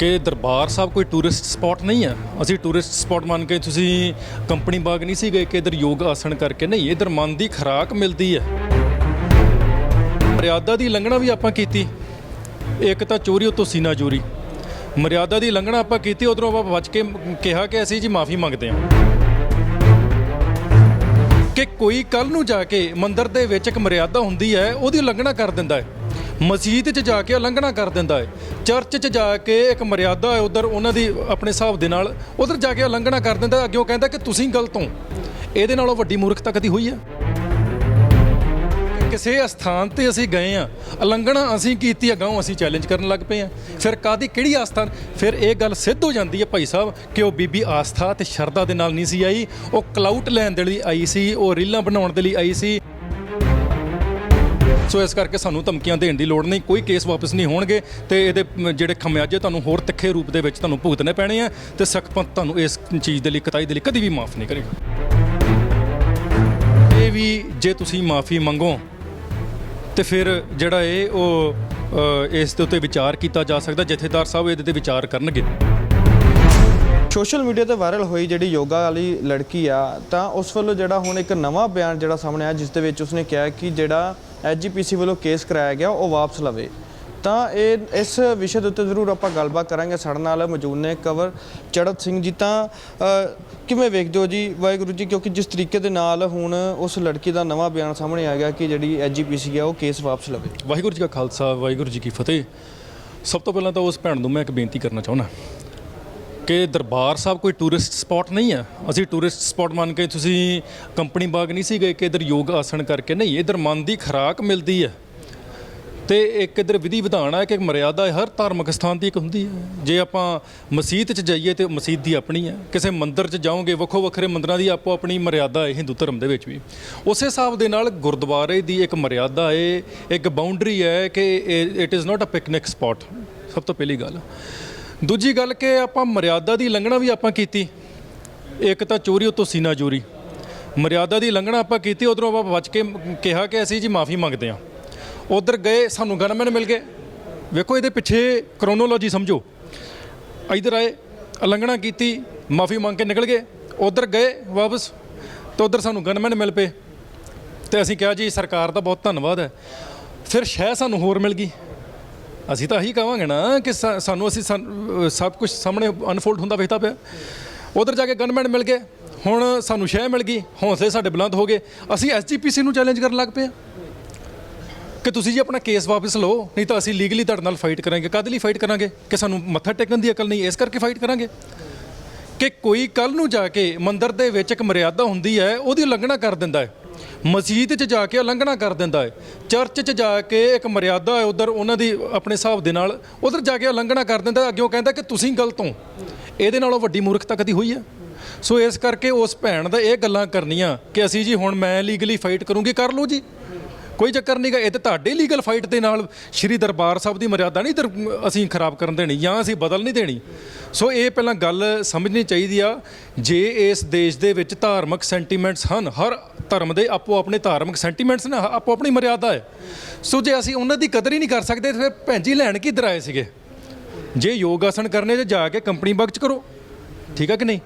ਕਿ ਦਰਬਾਰ ਸਾਹਿਬ ਕੋਈ tourist spot ਨਹੀਂ ਹੈ? ਅਸੀਂ ਟੂਰਿਸਟ ਸਪੌਟ ਮੰਨ ਕੇ ਤੁਸੀਂ ਕੰਪਨੀ ਬਾਗ ਨਹੀਂ ਸੀ ਗਏ ਕਿ ਇਧਰ ਯੋਗ ਆਸਣ ਕਰਕੇ ਨਹੀਂ, ਇਧਰ ਮਨ ਦੀ ਖੁਰਾਕ ਮਿਲਦੀ ਹੈ। ਮਰਿਆਦਾ ਦੀ ਲੰਘਣਾ ਵੀ ਆਪਾਂ ਕੀਤੀ। ਇੱਕ ਤਾਂ ਚੋਰੀ ਉਤੋਂ ਸੀਨਾ ਚੋਰੀ। ਮਰਿਆਦਾ ਦੀ ਲੰਘਣਾ ਆਪਾਂ ਕੀਤੀ, ਉਧਰੋਂ ਆਪਾਂ ਬਚ ਕੇ ਕਿਹਾ ਕਿ ਅਸੀਂ ਜੀ ਮਾਫੀ ਮੰਗਦੇ ਹਾਂ। ਕਿ ਕੋਈ ਕੱਲ ਨੂੰ ਜਾ ਕੇ ਮੰਦਰ ਦੇ ਵਿੱਚ ਇੱਕ ਮਰਿਆਦਾ ਹੁੰਦੀ ਹੈ, ਉਹਦੀ ਉਲੰਘਣਾ ਕਰ ਦਿੰਦਾ ਹੈ। ਮਸਜਿਦ 'ਚ ਜਾ ਕੇ ਉਲੰਘਣਾ ਕਰ ਦਿੰਦਾ ਹੈ। ਚਰਚ 'ਚ ਜਾ ਕੇ ਇੱਕ ਮਰਿਆਦਾ ਹੈ, ਉਧਰ ਉਹਨਾਂ ਦੀ ਆਪਣੇ ਹਿਸਾਬ ਦੇ ਨਾਲ ਉਧਰ ਜਾ ਕੇ ਉਲੰਘਣਾ ਕਰ ਦਿੰਦਾ ਅੱਗੇ ਉਹ ਕਹਿੰਦਾ ਕਿ ਤੁਸੀਂ ਗਲਤ ਹੋ। ਇਹਦੇ ਨਾਲੋਂ ਵੱਡੀ ਮੂਰਖਤਾ ਕਦੀ ਹੋਈ ਹੈ? ਕਿਸੇ ਅਸਥਾਨ ਤੇ ਅਸੀਂ ਗਏ ਆ ਉਲੰਘਣਾ ਅਸੀਂ ਕੀਤੀ ਆ ਅਸੀਂ ਚੈਲੰਜ ਕਰਨ ਲੱਗ ਪਏ ਆ ਫਿਰ ਕਾਦੀ ਕਿਹੜੀ ਆਸਥਾ? ਫਿਰ ਇਹ ਗੱਲ ਸਿੱਧ ਹੋ ਜਾਂਦੀ ਹੈ ਭਾਈ ਸਾਹਿਬ ਕਿ ਉਹ ਬੀਬੀ ਆਸਥਾ ਤੇ ਸ਼ਰਧਾ ਦੇ ਨਾਲ ਨਹੀਂ ਸੀ ਆਈ, ਉਹ ਕਲਾਊਟ ਲੈਣ ਦੇ ਲਈ ਆਈ ਸੀ, ਉਹ ਰੀਲਾਂ ਬਣਾਉਣ ਦੇ ਲਈ ਆਈ ਸੀ ਸੋ ਇਸ ਕਰਕੇ ਸਾਨੂੰ ਧਮਕੀਆਂ ਦੇਣ ਦੀ ਲੋੜ ਨਹੀਂ। ਕੋਈ ਕੇਸ ਵਾਪਸ ਨਹੀਂ ਹੋਣਗੇ ਤੇ ਇਹਦੇ ਜਿਹੜੇ ਖਮਿਆਜੇ ਤੁਹਾਨੂੰ ਹੋਰ ਤਿੱਖੇ ਰੂਪ ਦੇ ਵਿੱਚ ਤੁਹਾਨੂੰ ਭੁਗਤਣੇ ਪੈਣੇ ਆ ਤੇ ਸਖਪੰਤ ਤੁਹਾਨੂੰ ਇਸ ਚੀਜ਼ ਦੇ ਲਈ ਕਤਾਈ ਦੇ ਲਈ ਕਦੀ ਵੀ ਮਾਫ ਨਹੀਂ ਕਰੇਗਾ। ਇਹ ਵੀ ਜੇ ਤੁਸੀਂ ਮਾਫੀ ਮੰਗੋ, ਤੇ ਫਿਰ ਜਿਹੜਾ ਇਹ ਉਹ ਇਸ ਦੇ ਉੱਤੇ ਵਿਚਾਰ ਕੀਤਾ ਜਾ ਸਕਦਾ, ਜਥੇਦਾਰ ਸਾਹਿਬ ਇਹਦੇ ਤੇ ਵਿਚਾਰ ਕਰਨਗੇ। ਸੋਸ਼ਲ ਮੀਡੀਆ ਤੇ ਵਾਇਰਲ ਹੋਈ ਜਿਹੜੀ ਯੋਗਾ ਵਾਲੀ ਲੜਕੀ ਆ, ਤਾਂ ਉਸ ਵੱਲੋਂ ਜਿਹੜਾ ਹੁਣ ਇੱਕ ਨਵਾਂ ਬਿਆਨ ਜਿਹੜਾ ਸਾਹਮਣੇ ਆਇਆ, ਜਿਸ ਦੇ ਵਿੱਚ ਉਸਨੇ ਕਿਹਾ ਕਿ ਜਿਹੜਾ ਐਜੀਪੀਸੀ ਵੱਲੋਂ ਕੇਸ ਕਰਾਇਆ ਗਿਆ, ਉਹ ਵਾਪਸ ਲਵੇ। ਤਾਂ ਇਹ, ਇਸ ਵਿਸ਼ੇ ਦੇ ਉੱਤੇ ਜ਼ਰੂਰ ਆਪਾਂ ਗੱਲਬਾਤ ਕਰਾਂਗੇ। ਸਾਡੇ ਨਾਲ ਮੌਜੂਦ ਨੇ ਕਵਰ ਚੜਤ ਸਿੰਘ ਜੀ। ਤਾਂ ਕਿਵੇਂ ਵੇਖਦੇ ਹੋ ਜੀ ਵਾਹਿਗੁਰੂ ਜੀ? ਕਿਉਂਕਿ ਜਿਸ ਤਰੀਕੇ ਦੇ ਨਾਲ ਹੁਣ ਉਸ ਲੜਕੀ ਦਾ ਨਵਾਂ ਬਿਆਨ ਸਾਹਮਣੇ ਆ ਗਿਆ ਕਿ ਜਿਹੜੀ ਐਜੀਪੀਸੀ ਆ, ਉਹ ਕੇਸ ਵਾਪਸ ਲਵੇ। ਵਾਹਿਗੁਰੂ ਜੀ ਕਾ ਖਾਲਸਾ, ਵਾਹਿਗੁਰੂ ਜੀ ਕੀ ਫਤਿਹ। ਸਭ ਤੋਂ ਪਹਿਲਾਂ ਤਾਂ ਉਸ ਭੈਣ ਨੂੰ ਮੈਂ ਇੱਕ ਬੇਨਤੀ ਕਰਨਾ ਚਾਹੁੰਦਾ। ਕਿ ਦਰਬਾਰ ਸਾਹਿਬ ਕੋਈ ਟੂਰਿਸਟ ਸਪੌਟ ਨਹੀਂ ਹੈ? ਅਸੀਂ ਟੂਰਿਸਟ ਸਪੌਟ ਮੰਨ ਕੇ ਤੁਸੀਂ ਕੰਪਨੀ ਬਾਗ ਨਹੀਂ ਸੀ ਗਏ ਕਿ ਇਧਰ ਯੋਗ ਆਸਣ ਕਰਕੇ? ਨਹੀਂ ਇਧਰ ਮਨ ਦੀ ਖੁਰਾਕ ਮਿਲਦੀ ਹੈ। ਤੇ ਇੱਕ ਇਧਰ ਵਿਧੀ ਵਿਧਾਨ ਹੈ ਕਿ ਇੱਕ ਮਰਿਆਦਾ ਹੈ, ਹਰ ਧਾਰਮਿਕ ਸਥਾਨ ਦੀ ਇੱਕ ਹੁੰਦੀ ਹੈ। ਜੇ ਆਪਾਂ ਮਸਜਿਦ 'ਚ ਜਾਈਏ ਤੇ ਮਸਜਿਦ ਦੀ ਆਪਣੀ ਹੈ। ਕਿਸੇ ਮੰਦਿਰ 'ਚ ਜਾਓਗੇ ਵੱਖੋ ਵੱਖਰੇ ਮੰਦਿਰਾਂ ਦੀ ਆਪੋ ਆਪਣੀ ਮਰਿਆਦਾ ਹੈ ਹਿੰਦੂ ਧਰਮ ਦੇ ਵਿੱਚ ਵੀ। ਉਸੇ ਹਿਸਾਬ ਦੇ ਨਾਲ ਗੁਰਦੁਆਰੇ ਦੀ ਇੱਕ ਮਰਿਆਦਾ ਹੈ ਇੱਕ ਬਾਉਂਡਰੀ ਹੈ ਕਿ it is not a picnic spot ਸਭ ਤੋਂ ਪਹਿਲੀ ਗੱਲ। ਦੂਜੀ ਗੱਲ ਕਿ ਆਪਾਂ ਮਰਿਆਦਾ ਦੀ ਲੰਘਣਾ ਵੀ ਆਪਾਂ ਕੀਤੀ। ਇੱਕ ਤਾਂ ਚੋਰੀ ਉਤੋਂ ਸੀਨਾ ਚੋਰੀ। ਮਰਿਆਦਾ ਦੀ ਲੰਘਣਾ ਆਪਾਂ ਕੀਤੀ, ਉਧਰੋਂ ਆਪਾਂ ਬਚ ਕੇ ਕਿਹਾ ਕਿ ਅਸੀਂ ਜੀ ਮਾਫੀ ਮੰਗਦੇ ਹਾਂ। ਉਧਰ ਗਏ, ਸਾਨੂੰ ਗਨਮੈਨ ਮਿਲ ਗਏ। ਵੇਖੋ ਇਹਦੇ ਪਿੱਛੇ ਕ੍ਰੋਨੋਲੋਜੀ ਸਮਝੋ। ਇਧਰ ਆਏ, ਉਲੰਘਣਾ ਕੀਤੀ, ਮਾਫੀ ਮੰਗ ਕੇ ਨਿਕਲ ਗਏ। ਉਧਰ ਗਏ ਵਾਪਸ, ਤੇ ਉਧਰ ਸਾਨੂੰ ਗਨਮੈਨ ਮਿਲ ਪਏ। ਤੇ ਅਸੀਂ ਕਿਹਾ ਜੀ, ਸਰਕਾਰ ਦਾ ਬਹੁਤ ਧੰਨਵਾਦ ਹੈ। ਫਿਰ ਸ਼ਹਿ ਸਾਨੂੰ ਹੋਰ ਮਿਲ ਗਈ। ਅਸੀਂ ਤਾਂ ਇਹੀ ਕਹਾਂਗੇ ਨਾ ਕਿ ਸਾ- ਸਾਨੂੰ ਅਸੀਂ ਸਾਨ- ਸਭ ਕੁਝ ਸਾਹਮਣੇ ਅਨਫੋਲਡ ਹੁੰਦਾ ਵੇਖਦਾ ਪਿਆ। ਉਧਰ ਜਾ ਕੇ ਗਨਮੈਨ ਮਿਲ ਗਏ, ਹੁਣ ਸਾਨੂੰ ਸ਼ਹਿ ਮਿਲ ਗਈ, ਹੌਸਲੇ ਸਾਡੇ ਬੁਲੰਦ ਹੋ ਗਏ। ਅਸੀਂ ਐਸਜੀਪੀਸੀ ਨੂੰ ਚੈਲੰਜ ਕਰਨ ਲੱਗ ਪਏ ਹਾਂ। ਕਿ ਤੁਸੀਂ ਜੀ ਆਪਣਾ ਕੇਸ ਵਾਪਸ ਲਓ, ਨਹੀਂ ਤਾਂ ਅਸੀਂ ਲੀਗਲੀ ਤੁਹਾਡੇ ਨਾਲ ਫਾਈਟ ਕਰਾਂਗੇ। ਕਦੇ ਲਈ ਫਾਈਟ ਕਰਾਂਗੇ? ਕਿ ਸਾਨੂੰ ਮੱਥਾ ਟੇਕਣ ਦੀ ਅਕਲ ਨਹੀਂ, ਇਸ ਕਰਕੇ ਫਾਈਟ ਕਰਾਂਗੇ? ਕਿ ਕੋਈ ਕੱਲ ਨੂੰ ਜਾ ਕੇ ਮੰਦਿਰ ਦੇ ਵਿੱਚ ਇੱਕ ਮਰਿਆਦਾ ਹੁੰਦੀ ਹੈ, ਉਹਦੀ ਉਲੰਘਣਾ ਕਰ ਦਿੰਦਾ ਹੈ। ਮਸਜਿਦ 'ਚ ਜਾ ਕੇ ਉਲੰਘਣਾ ਕਰ ਦਿੰਦਾ ਹੈ। ਚਰਚ 'ਚ ਜਾ ਕੇ ਇੱਕ ਮਰਿਆਦਾ ਹੈ, ਉਧਰ ਉਹਨਾਂ ਦੀ ਆਪਣੇ ਹਿਸਾਬ ਦੇ ਨਾਲ ਉਧਰ ਜਾ ਕੇ ਉਲੰਘਣਾ ਕਰ ਦਿੰਦਾ ਅੱਗੇ ਉਹ ਕਹਿੰਦਾ ਕਿ ਤੁਸੀਂ ਗਲਤ ਹੋ। ਇਹਦੇ ਨਾਲੋਂ ਵੱਡੀ ਮੂਰਖਤਾ ਕਦੀ ਹੋਈ ਹੈ? ਸੋ ਇਸ ਕਰਕੇ ਉਸ ਭੈਣ ਦਾ ਇਹ ਗੱਲਾਂ ਕਰਨੀਆਂ ਕਿ ਅਸੀਂ ਜੀ ਹੁਣ ਮੈਂ ਲੀਗਲੀ ਫਾਈਟ ਕਰੂੰਗੀ, ਕਰ ਲਓ ਜੀ। ਕੋਈ ਚੱਕਰ ਨਹੀਂਗਾ ਇਹ ਤਾਂ ਤੁਹਾਡੇ ਲੀਗਲ ਫਾਈਟ ਦੇ ਨਾਲ ਸ਼੍ਰੀ ਦਰਬਾਰ ਸਾਹਿਬ ਦੀ ਮਰਿਆਦਾ ਨਹੀਂ ਅਸੀਂ ਖਰਾਬ ਕਰਨ ਦੇਣੀ, ਜਾਂ ਅਸੀਂ ਬਦਲ ਨਹੀਂ ਦੇਣੀ। ਸੋ ਇਹ ਪਹਿਲਾਂ ਗੱਲ ਸਮਝਣੀ ਚਾਹੀਦੀ ਆ, ਜੇ ਇਸ ਦੇਸ਼ ਦੇ ਵਿੱਚ ਧਾਰਮਿਕ ਸੈਂਟੀਮੈਂਟਸ ਹਨ, ਹਰ ਧਰਮ ਦੇ ਆਪੋ ਆਪਣੇ ਧਾਰਮਿਕ ਸੈਂਟੀਮੈਂਟਸ ਨੇ ਆਪੋ ਆਪਣੀ ਮਰਿਆਦਾ ਹੈ। ਸੋ ਜੇ ਅਸੀਂ ਉਹਨਾਂ ਦੀ ਕਦਰ ਹੀ ਨਹੀਂ ਕਰ ਸਕਦੇ, ਫਿਰ ਭੈਣ ਜੀ ਲੈਣ ਕਿੱਧਰ ਆਏ ਸੀਗੇ? ਜੇ ਯੋਗ ਆਸਣ ਕਰਨੇ ਤੇ ਜਾ ਕੇ ਕੰਪਨੀ ਬਾਗ ਚ ਕਰੋ, ਠੀਕ ਹੈ ਕਿ ਨਹੀਂ?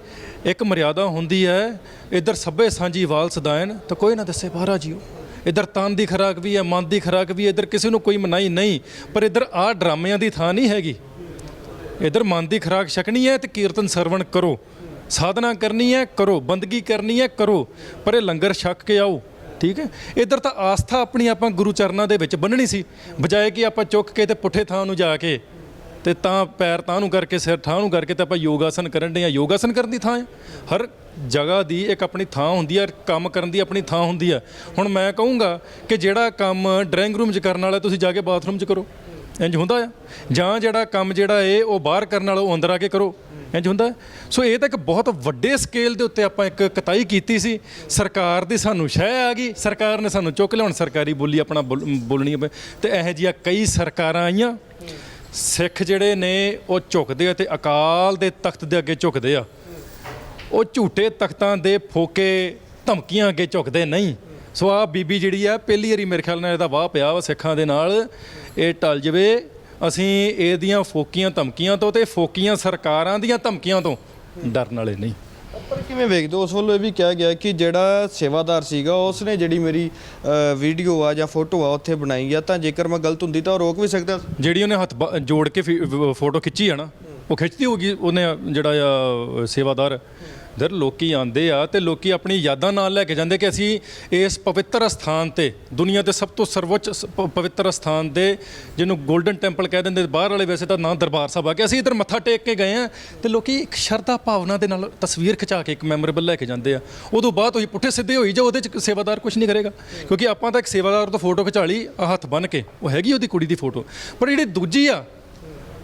ਇੱਕ ਮਰਿਆਦਾ ਹੁੰਦੀ ਹੈ, ਇਧਰ ਸਭੇ ਸਾਂਝੀ ਵਾਲ ਸਦਾਇਨ ਤਾਂ ਕੋਈ ਨਾ ਦੱਸੇ ਬਾਹਰਾ ਜੀਓ। ਇਧਰ ਤਨ ਦੀ ਖਰਾਕ ਵੀ ਹੈ, ਮਨ ਦੀ ਖਰਾਕ ਵੀ ਹੈ, ਇਧਰ ਕਿਸੇ ਨੂੰ ਕੋਈ ਮਨਾਈ ਨਹੀਂ, ਪਰ ਇਧਰ ਆ ਡਰਾਮਿਆਂ ਦੀ ਥਾਂ ਨਹੀਂ ਹੈਗੀ। ਇਧਰ ਮਨ ਦੀ ਖਰਾਕ ਛਕਣੀ ਹੈ ਤੇ ਕੀਰਤਨ ਸਰਵਣ ਕਰੋ। ਸਾਧਨਾ ਕਰਨੀ ਹੈ, ਕਰੋ। ਬੰਦਗੀ ਕਰਨੀ ਹੈ, ਕਰੋ। ਪਰ ਇਹ ਲੰਗਰ ਛਕ ਕੇ ਆਓ, ਠੀਕ ਹੈ? ਇਧਰ ਤਾਂ ਆਸਥਾ ਆਪਣੀ ਆਪਾਂ ਗੁਰੂ ਚਰਨਾਂ ਦੇ ਵਿੱਚ ਬੰਨਣੀ ਸੀ, ਬਜਾਏ ਕਿ ਆਪਾਂ ਚੁੱਕ ਕੇ ਤੇ ਪੁੱਠੇ ਥਾਂ ਨੂੰ ਜਾ ਕੇ ਤੇ ਤਾਂ ਪੈਰ ਤਾਂ ਨੂੰ ਕਰਕੇ, ਸਿਰ ਠਾਹ ਨੂੰ ਕਰਕੇ ਤਾਂ ਆਪਾਂ ਯੋਗਾਸਨ ਕਰਨ ਦੇ ਆ ਯੋਗਾਸਨ ਕਰਨ ਦੀ ਥਾਂ ਹੈ। ਹਰ ਜਗ੍ਹਾ ਦੀ ਇੱਕ ਆਪਣੀ ਥਾਂ ਹੁੰਦੀ ਹੈ ਕੰਮ ਕਰਨ ਦੀ ਆਪਣੀ ਥਾਂ ਹੁੰਦੀ ਹੈ। ਹੁਣ ਮੈਂ ਕਹੂੰਗਾ ਕਿ ਜਿਹੜਾ ਕੰਮ ਡਰਾਇੰਗ ਰੂਮ 'ਚ ਕਰਨ ਵਾਲਾ ਤੁਸੀਂ ਜਾ ਕੇ ਬਾਥਰੂਮ 'ਚ ਕਰੋ। ਇੰਜ ਹੁੰਦਾ ਆ? ਜਾਂ ਜਿਹੜਾ ਕੰਮ ਜਿਹੜਾ ਏ, ਉਹ ਬਾਹਰ ਕਰਨ ਵਾਲਾ, ਉਹ ਅੰਦਰ ਆ ਕੇ ਕਰੋ। ਇੰਜ ਹੁੰਦਾ? ਸੋ ਇਹ ਤਾਂ ਇੱਕ ਬਹੁਤ ਵੱਡੇ ਸਕੇਲ ਦੇ ਉੱਤੇ ਆਪਾਂ ਇੱਕ ਕਤਾਈ ਕੀਤੀ ਸੀ। ਸਰਕਾਰ ਦੀ ਸਾਨੂੰ ਸ਼ਹਿ ਆ ਗਈ। ਸਰਕਾਰ ਨੇ ਸਾਨੂੰ ਚੁੱਕ ਲਿਆਉਣ ਸਰਕਾਰੀ ਬੋਲੀ ਆਪਣਾ ਬੋਲ- ਬੋਲਣੀ ਪਈ ਤੇ ਇਹੋ ਜਿਹੀਆਂ ਕਈ ਸਰਕਾਰਾਂ ਆਈਆਂ। ਸਿੱਖ ਜਿਹੜੇ ਨੇ, ਉਹ ਝੁਕਦੇ ਆ ਤੇ ਅਕਾਲ ਦੇ ਤਖਤ ਦੇ ਅੱਗੇ ਝੁਕਦੇ ਆ। ਉਹ ਝੂਠੇ ਤਖਤਾਂ ਦੇ ਫੋਕੇ ਧਮਕੀਆਂ ਅੱਗੇ ਝੁਕਦੇ ਨਹੀਂ। ਸੋ ਆ ਬੀਬੀ ਜਿਹੜੀ ਆ, ਪਹਿਲੀ ਵਾਰੀ ਮੇਰੇ ਖਿਆਲ ਨਾਲ ਇਹਦਾ ਵਾਹ ਪਿਆ ਵਾ ਸਿੱਖਾਂ ਦੇ ਨਾਲ। ਇਹ ਟਲ ਜਵੇ, ਅਸੀਂ ਇਹਦੀਆਂ ਫੋਕੀਆਂ ਧਮਕੀਆਂ ਤੋਂ ਤੇ ਫੋਕੀਆਂ ਸਰਕਾਰਾਂ ਦੀਆਂ ਧਮਕੀਆਂ ਤੋਂ ਡਰਨ ਵਾਲੇ ਨਹੀਂ। ਪਰ ਕਿਵੇਂ ਵੇਖਦੇ ਹੋ? ਉਸ ਵੱਲੋਂ ਇਹ ਵੀ ਕਿਹਾ ਗਿਆ ਕਿ ਜਿਹੜਾ ਸੇਵਾਦਾਰ ਸੀਗਾ, ਉਸਨੇ ਜਿਹੜੀ ਮੇਰੀ ਵੀਡੀਓ ਆ ਜਾਂ ਫੋਟੋ ਆ ਉੱਥੇ ਬਣਾਈ ਆ। ਤਾਂ ਜੇਕਰ ਮੈਂ ਗਲਤ ਹੁੰਦੀ ਤਾਂ ਉਹ ਰੋਕ ਵੀ ਸਕਦਾ ਸੀ। ਜਿਹੜੀ ਉਹਨੇ ਹੱਥ ਬ- ਜੋੜ ਕੇ ਫੀ- ਫੋਟੋ ਖਿੱਚੀ ਆ ਨਾ, ਉਹ ਖਿੱਚਦੀ ਹੋਗੀ ਉਹਨੇ ਜਿਹੜਾ ਆ ਸੇਵਾਦਾਰ? ਦਰ ਲੋਕੀ ਆਂਦੇ ਆ ਤੇ ਲੋਕੀ ਆਪਣੀ ਯਾਦਾਂ ਨਾਲ ਲੈ ਕੇ ਜਾਂਦੇ ਕਿ ਅਸੀਂ ਇਸ ਪਵਿੱਤਰ ਸਥਾਨ ਤੇ, ਦੁਨੀਆ ਦੇ ਸਭ ਤੋਂ ਸਰਵੋੱਚ ਸ- ਪ- ਪਵਿੱਤਰ ਸਥਾਨ ਦੇ, ਜਿਹਨੂੰ 골ਡਨ ਟੈਂਪਲ ਕਹਿ ਦਿੰਦੇ, ਬਾਹਰ ਵਾਲੇ ਵੈਸੇ ਤਾਂ ਨਾਂ ਦਰਬਾਰ ਸਾਹਿਬ ਆ ਕਿ ਅਸੀਂ ਇਧਰ ਮੱਥਾ ਟੇਕ ਕੇ ਗਏ ਆ ਤੇ ਲੋਕੀ ਇੱਕ ਸ਼ਰਧਾ ਭਾਵਨਾ ਦੇ ਨਾਲ ਤਸਵੀਰ ਖਿਚਾ ਕੇ ਇੱਕ ਮੈਮੋਰੇਬਲ ਲੈ ਕੇ ਜਾਂਦੇ ਆ। ਉਦੋਂ ਬਾਅਦ ਉਹੀ ਪੁੱਠੇ ਸਿੱਧੇ ਹੋਈ ਜਾ ਉਹਦੇ ਚ ਸੇਵਾਦਾਰ ਕੁਝ ਨਹੀਂ ਕਰੇਗਾ। ਕਿਉਂਕਿ ਆਪਾਂ ਤਾਂ ਇੱਕ ਸੇਵਾਦਾਰ ਤੋਂ ਫੋਟੋ ਖਿਚਾ ਲਈ, ਆਹ ਹੱਥ ਬੰਨ ਕੇ, ਉਹ ਹੈਗੀ ਉਹਦੀ ਕੁੜੀ ਦੀ ਫੋਟੋ ਪਰ ਜਿਹੜੀ ਦੂਜੀ ਆ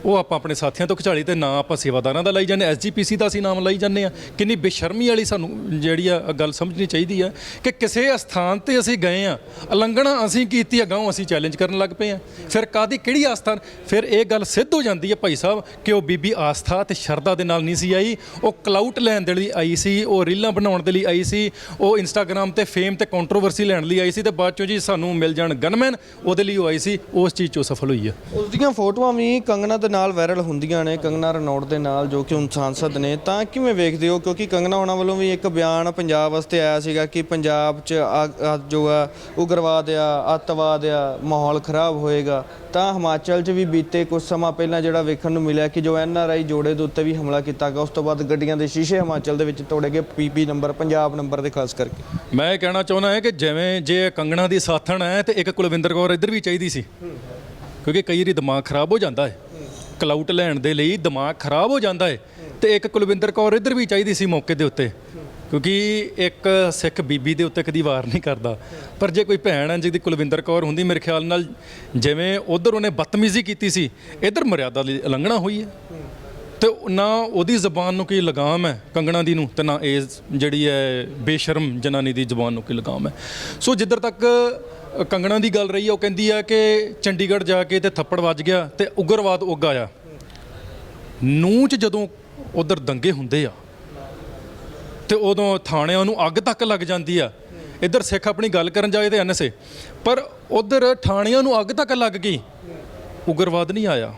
ਉਹ ਆਪਾਂ ਆਪਣੇ ਸਾਥੀਆਂ ਤੋਂ ਖਿਚਾਲੀ ਤੇ ਨਾ ਆਪਾਂ ਸੇਵਾਦਾਰਾਂ ਦਾ ਲਈ ਜਾਂਦੇ ਐਸਜੀਪੀਸੀ ਦਾ ਅਸੀਂ ਨਾਮ ਲਈ ਜਾਂਦੇ ਆ ਕਿੰਨੀ ਬੇਸ਼ਰਮੀ ਵਾਲੀ ਸਾਨੂੰ ਜਿਹੜੀ ਆ ਗੱਲ ਸਮਝਣੀ ਚਾਹੀਦੀ ਆ ਕਿ ਕਿਸੇ ਅਸਥਾਨ ਤੇ ਅਸੀਂ ਗਏ ਆ ਉਲੰਘਣਾ ਅਸੀਂ ਕੀਤੀ ਆ ਗਾਉਂ ਅਸੀਂ ਚੈਲੰਜ ਕਰਨ ਲੱਗ ਪਏ ਆ ਫਿਰ ਕਾਦੀ ਕਿਹੜੀ ਆਸਥਾ ਫਿਰ ਇਹ ਗੱਲ ਸਿੱਧ ਹੋ ਜਾਂਦੀ ਹੈ ਭਾਈ ਸਾਹਿਬ ਕਿ ਉਹ ਬੀਬੀ ਆਸਥਾ ਤੇ ਸ਼ਰਧਾ ਦੇ ਨਾਲ ਨਹੀਂ ਸੀ ਆਈ। ਉਹ ਕਲਾਊਟ ਲੈਣ ਦੇ ਲਈ ਆਈ ਸੀ, ਉਹ ਰੀਲਾਂ ਬਣਾਉਣ ਦੇ ਲਈ ਆਈ ਸੀ, ਉਹ ਇੰਸਟਾਗ੍ਰam ਤੇ ਫੇਮ ਤੇ ਕੰਟਰੋਵਰਸੀ ਲੈਣ ਲਈ ਆਈ ਸੀ ਤੇ ਬਾਅਦ ਚੋਂ ਜੀ ਸਾਨੂੰ ਮਿਲ ਜਾਣ ਗਨਮੈਨ ਉਹਦੇ ਲਈ ਉਹ ਆਈ ਸੀ। ਉਸ ਚੀਜ਼ 'ਚੋਂ ਸਫਲ ਹੋਈ ਆ। ਉਸ ਦੀਆਂ ਫੋਟੋਆਂ ਵੀ ਕੰਗਨਾ ਦੇ ਨਾਲ ਵਾਇਰਲ ਹੁੰਦੀਆਂ ਨੇ ਕੰਗਨਾ ਰਣੌੜ ਦੇ ਨਾਲ ਜੋ ਕਿ ਹੁਣ ਸਾਂਸਦ ਨੇ, ਤਾਂ ਕਿਵੇਂ ਵੇਖਦੇ ਹੋ? ਕਿਉਂਕਿ ਕੰਗਨਾ ਉਹਨਾਂ ਵੱਲੋਂ ਵੀ ਇੱਕ ਬਿਆਨ ਪੰਜਾਬ ਵਾਸਤੇ ਆਇਆ ਸੀਗਾ ਕਿ ਪੰਜਾਬ 'ਚ ਆ- ਆ ਜੋ ਆ ਉਗਰਵਾਦ ਆ, ਅੱਤਵਾਦ ਆ, ਮਾਹੌਲ ਖਰਾਬ ਹੋਏਗਾ। ਤਾਂ ਹਿਮਾਚਲ 'ਚ ਵੀ ਬੀਤੇ ਕੁਝ ਸਮਾਂ ਪਹਿਲਾਂ ਜਿਹੜਾ ਵੇਖਣ ਨੂੰ ਮਿਲਿਆ ਕਿ ਜੋ ਐਨ ਆਰ ਆਈ ਜੋੜੇ ਦੇ ਉੱਤੇ ਵੀ ਹਮਲਾ ਕੀਤਾ ਗਿਆ, ਉਸ ਤੋਂ ਬਾਅਦ ਗੱਡੀਆਂ ਦੇ ਸ਼ੀਸ਼ੇ ਹਿਮਾਚਲ ਦੇ ਵਿੱਚ ਤੋੜੇ ਗਏ ਪੀਪੀ ਨੰਬਰ, ਪੰਜਾਬ ਨੰਬਰ ਦੇ ਖਾਸ ਕਰਕੇ। ਮੈਂ ਇਹ ਕਹਿਣਾ ਚਾਹੁੰਦਾ ਹਾਂ ਕਿ ਜਿਵੇਂ ਜੇ ਕੰਗਣਾ ਦੀ ਸਾਥਣ ਹੈ ਤੇ ਇੱਕ ਕੁਲਵਿੰਦਰ ਕੌਰ ਇੱਧਰ ਵੀ ਚਾਹੀਦੀ ਸੀ। ਕਿਉਂਕਿ ਕਈ ਵਾਰੀ ਦਿਮਾਗ ਖਰਾਬ ਹੋ ਜਾਂਦਾ ਹੈ। ਕਲਾਊਟ ਲੈਣ ਦੇ ਲਈ ਦਿਮਾਗ ਖਰਾਬ ਹੋ ਜਾਂਦਾ ਹੈ ਤੇ ਇੱਕ ਕੁਲਵਿੰਦਰ ਕੌਰ ਇੱਧਰ ਵੀ ਚਾਹੀਦੀ ਸੀ ਮੌਕੇ ਦੇ ਉੱਤੇ, ਕਿਉਂਕਿ ਇੱਕ ਸਿੱਖ ਬੀਬੀ ਦੇ ਉੱਤੇ ਕਦੀ ਵਾਰ ਨਹੀਂ ਕਰਦਾ। ਪਰ ਜੇ ਕੋਈ ਭੈਣ ਹੈ ਜਿਹਦੀ ਕੁਲਵਿੰਦਰ ਕੌਰ ਹੁੰਦੀ, ਮੇਰੇ ਖਿਆਲ ਨਾਲ ਜਿਵੇਂ ਉਧਰ ਉਹਨੇ ਬਦਤਮੀਜ਼ੀ ਕੀਤੀ ਸੀ, ਇੱਧਰ ਮਰਿਆਦਾ ਦੀ ਉਲੰਘਣਾ ਹੋਈ ਹੈ ਤੇ ਨਾ ਉਹਦੀ ਜ਼ਬਾਨ ਨੂੰ ਕੋਈ ਲਗਾਮ ਹੈ ਕੰਗਣਾ ਦੀ ਨੂੰ ਤੇ ਨਾ ਇਹ ਜਿਹੜੀ ਹੈ ਬੇਸ਼ਰਮ ਜਨਾਨੀ ਦੀ ਜ਼ਬਾਨ ਨੂੰ ਕੋਈ ਲਗਾਮ ਹੈ ਸੋ ਜਿੱਧਰ ਤੱਕ ਕੰਗਣਾ ਦੀ ਗੱਲ ਰਹੀ ਹੈ ਉਹ ਕਹਿੰਦੀ ਆ ਕਿ ਚੰਡੀਗੜ੍ਹ ਜਾ ਕੇ ਤੇ ਥੱਪੜ ਵੱਜ ਗਿਆ ਤੇ ਉਗਰਵਾਦ ਉੱਗ ਆਇਆ। ਨੂੰ ਚ ਜਦੋਂ ਉਧਰ ਦੰਗੇ ਹੁੰਦੇ ਆ ਤੇ ਉਦੋਂ ਥਾਣਿਆਂ ਨੂੰ ਅੱਗ ਤੱਕ ਲੱਗ ਜਾਂਦੀ ਆ। ਇੱਧਰ ਸਿੱਖ ਆਪਣੀ ਗੱਲ ਕਰਨ ਜਾਏ ਤੇ ਐਨਐਸਏ ਪਰ ਉਧਰ ਥਾਣਿਆਂ ਨੂੰ ਅੱਗ ਤੱਕ ਲੱਗ ਗਈ। ਉਗਰਵਾਦ ਨਹੀਂ ਆਇਆ।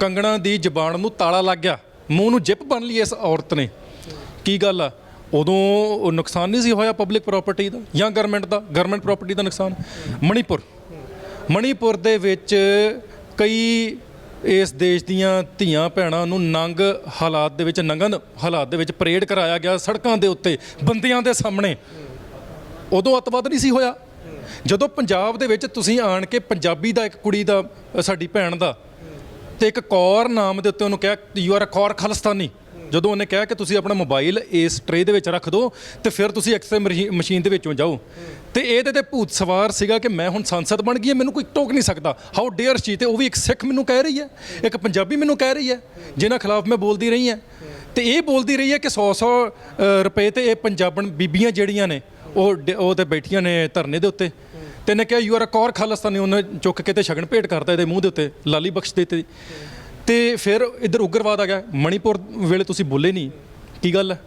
ਕੰਗਣਾ ਦੀ ਜ਼ਬਾਨ ਨੂੰ ਤਾਲਾ ਲੱਗ ਗਿਆ। ਮੂੰਹ ਨੂੰ ਜਿੱਪ ਬਣ ਲਈ ਇਸ ਔਰਤ ਨੇ। ਕੀ ਗੱਲ ਆ? ਉਦੋਂ ਉਹ ਨੁਕਸਾਨ ਨਹੀਂ ਸੀ ਹੋਇਆ ਪਬਲਿਕ ਪ੍ਰਾਪਰਟੀ ਦਾ ਜਾਂ ਗਵਰਨਮੈਂਟ ਦਾ? ਗਵਰਨਮੈਂਟ ਪ੍ਰਾਪਰਟੀ ਦਾ ਨੁਕਸਾਨ? ਮਣੀਪੁਰ। ਮਣੀਪੁਰ ਦੇ ਵਿੱਚ ਕਈ ਇਸ ਦੇਸ਼ ਦੀਆਂ ਧੀਆਂ ਭੈਣਾਂ ਨੂੰ ਨੰਗ ਹਾਲਾਤ ਦੇ ਵਿੱਚ, ਨੰਗਨ ਹਾਲਾਤ ਦੇ ਵਿੱਚ ਪਰੇਡ ਕਰਾਇਆ ਗਿਆ ਸੜਕਾਂ ਦੇ ਉੱਤੇ, ਬੰਦਿਆਂ ਦੇ ਸਾਹਮਣੇ। ਉਦੋਂ ਅੱਤਵਾਦ ਨਹੀਂ ਸੀ ਹੋਇਆ। ਜਦੋਂ ਪੰਜਾਬ ਦੇ ਵਿੱਚ ਤੁਸੀਂ ਆਣ ਕੇ ਪੰਜਾਬੀ ਦਾ ਇੱਕ ਕੁੜੀ ਦਾ ਸਾਡੀ ਭੈਣ ਦਾ ਤੇ ਇੱਕ ਕੌਰ ਨਾਮ ਦੇ ਉੱਤੇ ਉਹਨੂੰ ਕਿਹਾ you are a Kaur Khalistani. ਜਦੋਂ ਉਹਨੇ ਕਿਹਾ ਕਿ ਤੁਸੀਂ ਆਪਣਾ ਮੋਬਾਈਲ ਇਸ ਟਰੇ ਦੇ ਵਿੱਚ ਰੱਖ ਦਿਓ ਤੇ ਫਿਰ ਤੁਸੀਂ ਐਕਸਰੇ ਮਸ਼ੀਨ ਦੇ ਵਿੱਚੋਂ ਜਾਓ। ਤੇ ਇਹਦੇ ਤੇ ਭੂਤ ਸਵਾਰ ਸੀਗਾ ਕਿ ਮੈਂ ਹੁਣ ਸੰਸਦ ਬਣ ਗਈ ਹਾਂ, ਮੈਨੂੰ ਕੋਈ ਟੋਕ ਨਹੀਂ ਸਕਦਾ। ਹਾਊ ਡੇਅਰ ਸ਼ੀ ਤੇ ਉਹ ਵੀ ਇੱਕ ਸਿੱਖ ਮੈਨੂੰ ਕਹਿ ਰਹੀ ਹੈ, ਇੱਕ ਪੰਜਾਬੀ ਮੈਨੂੰ ਕਹਿ ਰਹੀ ਹੈ, ਜਿਨ੍ਹਾਂ ਖਿਲਾਫ ਮੈਂ ਬੋਲਦੀ ਰਹੀ ਹਾਂ। ਤੇ ਇਹ ਬੋਲਦੀ ਰਹੀ ਹੈ ਕਿ 100-100 ਰੁਪਏ ਤੇ ਇਹ ਪੰਜਾਬਣ ਬੀਬੀਆਂ ਜਿਹੜੀਆਂ ਨੇ, ਉਹ ਡ- ਉਹ ਤੇ ਬੈਠੀਆਂ ਨੇ ਧਰਨੇ ਦੇ ਉੱਤੇ। ਤੇ ਇਹਨੇ ਕਿਹਾ you are a Kaur Khalistani. ਉਹਨੇ ਚੁੱਕ ਕੇ ਤੇ ਸ਼ਗਨ ਭੇਟ ਕਰਤਾ ਇਹਦੇ ਮੂੰਹ ਦੇ ਉੱਤੇ, ਲਾਲੀ ਬਖਸ਼ ਦਿੱਤੀ। ਤੇ ਫਿਰ ਇੱਧਰ ਉਗਰਵਾਦ ਆ ਗਿਆ। ਮਣੀਪੁਰ ਵੇਲੇ ਤੁਸੀਂ ਬੋਲੇ ਨਹੀਂ। ਕੀ ਗੱਲ ਹੈ?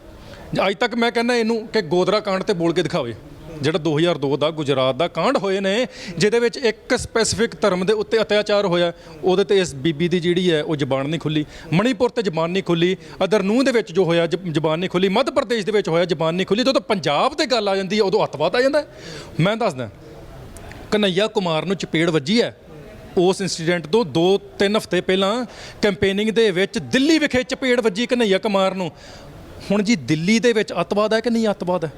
ਅੱਜ ਤੱਕ ਮੈਂ ਕਹਿੰਦਾ ਇਹਨੂੰ ਕਿ ਗੋਦਰਾ ਕਾਂਡ ਤੇ ਬੋਲ ਕੇ ਦਿਖਾਵੇ। ਜਿਹੜਾ 2002 ਦਾ ਗੁਜਰਾਤ ਦਾ ਕਾਂਡ ਹੋਏ ਨੇ, ਜਿਹਦੇ ਵਿੱਚ ਇੱਕ ਸਪੈਸੀਫਿਕ ਧਰਮ ਦੇ ਉੱਤੇ ਅਤਿਆਚਾਰ ਹੋਇਆ। ਉਹਦੇ ਤੇ ਇਸ ਬੀਬੀ ਦੀ ਜਿਹੜੀ ਹੈ, ਉਹ ਜ਼ਬਾਨ ਨਹੀਂ ਖੁੱਲੀ। ਮਣੀਪੁਰ ਤੇ ਜ਼ਬਾਨ ਨਹੀਂ ਖੁੱਲੀ। ਅਦਰ ਨੂੰਹ ਦੇ ਵਿੱਚ ਜੋ ਹੋਇਆ, ਜ- ਜ਼ਬਾਨ ਨਹੀਂ ਖੁੱਲੀ। ਮੱਧ ਪ੍ਰਦੇਸ਼ ਦੇ ਵਿੱਚ ਹੋਇਆ, ਜ਼ਬਾਨ ਨਹੀਂ ਖੁੱਲੀ। ਜਦੋਂ ਪੰਜਾਬ ਤੇ ਗੱਲ ਆ ਜਾਂਦੀ ਹੈ, ਉਦੋਂ ਅੱਤਵਾਦ ਆ ਜਾਂਦਾ ਮੈਂ ਦੱਸਦਾ, ਕਨਈਆ ਕੁਮਾਰ ਨੂੰ ਚਪੇੜ ਵੱਜੀ ਹੈ। ਉਸ ਇਨਸੀਡੈਂਟ ਤੋਂ 2-3 ਹਫ਼ਤੇ ਪਹਿਲਾਂ ਕੈਂਪੇਨਿੰਗ ਦੇ ਵਿੱਚ ਦਿੱਲੀ ਵਿਖੇ ਚਪੇੜ ਵੱਜੀ ਕਨਈਆ ਕੁਮਾਰ ਨੂੰ। ਹੁਣ ਜੀ ਦਿੱਲੀ ਦੇ ਵਿੱਚ ਅੱਤਵਾਦ ਹੈ ਕਿ ਨਹੀਂ ਅੱਤਵਾਦ ਹੈ?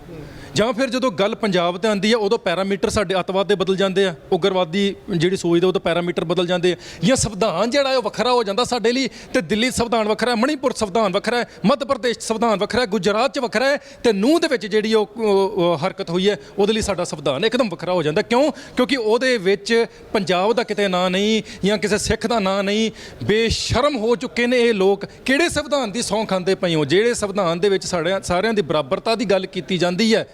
ਜਾਂ ਫਿਰ ਜਦੋਂ ਗੱਲ ਪੰਜਾਬ ਤੇ ਆਉਂਦੀ ਹੈ ਉਦੋਂ ਪੈਰਾਮੀਟਰ ਸਾਡੇ ਅੱਤਵਾਦ ਦੇ ਬਦਲ ਜਾਂਦੇ ਆ। ਉਗਰਵਾਦੀ ਜਿਹੜੀ ਸੋਚ ਦੇ ਉਦੋਂ ਪੈਰਾਮੀਟਰ ਬਦਲ ਜਾਂਦੇ ਆ। ਜਾਂ ਸੰਵਿਧਾਨ ਜਿਹੜਾ ਹੈ ਉਹ ਵੱਖਰਾ ਹੋ ਜਾਂਦਾ ਸਾਡੇ ਲਈ। ਤੇ ਦਿੱਲੀ ਸੰਵਿਧਾਨ ਵੱਖਰਾ ਹੈ, ਮਣੀਪੁਰ ਸੰਵਿਧਾਨ ਵੱਖਰਾ ਹੈ, ਮੱਧ ਪ੍ਰਦੇਸ਼ ਸੰਵਿਧਾਨ ਵੱਖਰਾ ਹੈ, ਗੁਜਰਾਤ 'ਚ ਵੱਖਰਾ ਹੈ, ਤੇ ਨੂੰਹ ਦੇ ਵਿੱਚ ਜਿਹੜੀ ਉਹ ਹਰਕਤ ਹੋਈ ਹੈ, ਉਹਦੇ ਲਈ ਸਾਡਾ ਸੰਵਿਧਾਨ ਇੱਕਦਮ ਵੱਖਰਾ ਹੋ ਜਾਂਦਾ। ਕਿਉਂ? ਕਿਉਂਕਿ ਉਹਦੇ ਵਿੱਚ ਪੰਜਾਬ ਦਾ ਕਿਤੇ ਨਾਂ ਨਹੀਂ, ਜਾਂ ਕਿਸੇ ਸਿੱਖ ਦਾ ਨਾਂ ਨਹੀਂ, ਬੇਸ਼ਰਮ ਹੋ ਚੁੱਕੇ ਨੇ ਇਹ ਲੋਕ। ਕਿਹੜੇ ਸੰਵਿਧਾਨ ਦੀ ਸੌਂ ਖਾਂਦੇ ਪਏ ਹੋ? ਜਿਹੜੇ ਸੰਵਿਧਾਨ ਦੇ ਵਿੱਚ ਸਾਡੇ ਸਾਰਿਆਂ ਦੀ ਬਰਾਬਰਤਾ ਦੀ ਗੱਲ ਕੀਤੀ ਜਾਂਦੀ ਹੈ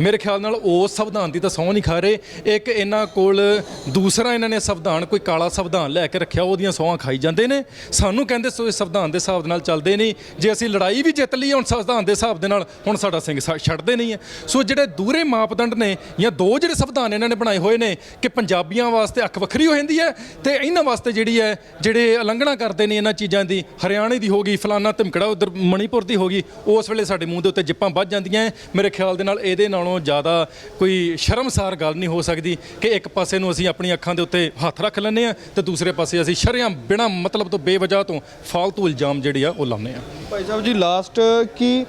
ਮੇਰੇ ਖਿਆਲ ਨਾਲ ਉਸ ਸੰਵਿਧਾਨ ਦੀ ਤਾਂ ਸਹੁੰ ਨਹੀਂ ਖਾ ਰਹੇ। ਇੱਕ ਇਹਨਾਂ ਕੋਲ ਦੂਸਰਾ ਇਹਨਾਂ ਨੇ ਸੰਵਿਧਾਨ, ਕੋਈ ਕਾਲਾ ਸੰਵਿਧਾਨ ਲੈ ਕੇ ਰੱਖਿਆ, ਉਹਦੀਆਂ ਸਹੁੰਆਂ ਖਾਈ ਜਾਂਦੇ ਨੇ। ਸਾਨੂੰ ਕਹਿੰਦੇ ਸੋ ਇਸ ਸੰਵਿਧਾਨ ਦੇ ਹਿਸਾਬ ਨਾਲ ਚੱਲਦੇ ਨਹੀਂ। ਜੇ ਅਸੀਂ ਲੜਾਈ ਵੀ ਜਿੱਤ ਲਈ ਹੁਣ ਸੰਵਿਧਾਨ ਦੇ ਹਿਸਾਬ ਦੇ ਨਾਲ ਹੁਣ ਸਾਡਾ ਸਿੰਘ ਛੱਡਦੇ ਨਹੀਂ ਹੈ। ਸੋ ਜਿਹੜੇ ਦੂਰੇ ਮਾਪਦੰਡ ਨੇ ਜਾਂ ਦੋ ਜਿਹੜੇ ਸੰਵਿਧਾਨ ਇਹਨਾਂ ਨੇ ਬਣਾਏ ਹੋਏ ਨੇ ਕਿ ਪੰਜਾਬੀਆਂ ਵਾਸਤੇ ਅੱਖ ਵੱਖਰੀ ਹੋ ਜਾਂਦੀ ਹੈ ਤੇ ਇਹਨਾਂ ਵਾਸਤੇ ਜਿਹੜੀ ਹੈ, ਜਿਹੜੇ ਉਲੰਘਣਾ ਕਰਦੇ ਨੇ ਇਹਨਾਂ ਚੀਜ਼ਾਂ ਦੀ, ਹਰਿਆਣੇ ਦੀ ਹੋ ਗਈ, ਫਲਾਨਾ ਧਮਕੜਾ ਉਧਰ ਮਣੀਪੁਰ ਦੀ ਹੋ ਗਈ, ਉਸ ਵੇਲੇ ਸਾਡੇ ਮੂੰਹ ਦੇ ਉੱਤੇ ਜਿੱਪਾਂ ਵੱਜ ਜਾਂਦੀਆਂ ਹੈ। ਮੇਰੇ ਖਿਆਲ ਦੇ ਨਾਲ ਇਹਦੇ ਨਾਲੋਂ ਜ਼ਿਆਦਾ ਕੋਈ ਸ਼ਰਮਸਾਰ ਗੱਲ ਨਹੀਂ ਹੋ ਸਕਦੀ ਕਿ ਇੱਕ ਪਾਸੇ ਨੂੰ ਅਸੀਂ ਆਪਣੀ ਅੱਖਾਂ ਦੇ ਉੱਤੇ ਹੱਥ ਰੱਖ ਲੈਂਦੇ ਆ ਤੇ ਦੂਸਰੇ ਪਾਸੇ ਅਸੀਂ ਸ਼ਰਿਆਂ ਬਿਨਾਂ ਮਤਲਬ ਤੋਂ ਬੇਵਜ੍ਹਾ ਤੋਂ ਫਾਲਤੂ ਇਲਜ਼ਾਮ ਜਿਹੜੇ ਆ ਉਹ ਲਾਉਂਦੇ ਆ ਭਾਈ ਸਾਹਿਬ ਜੀ ਲਾਸਟ ਕੀ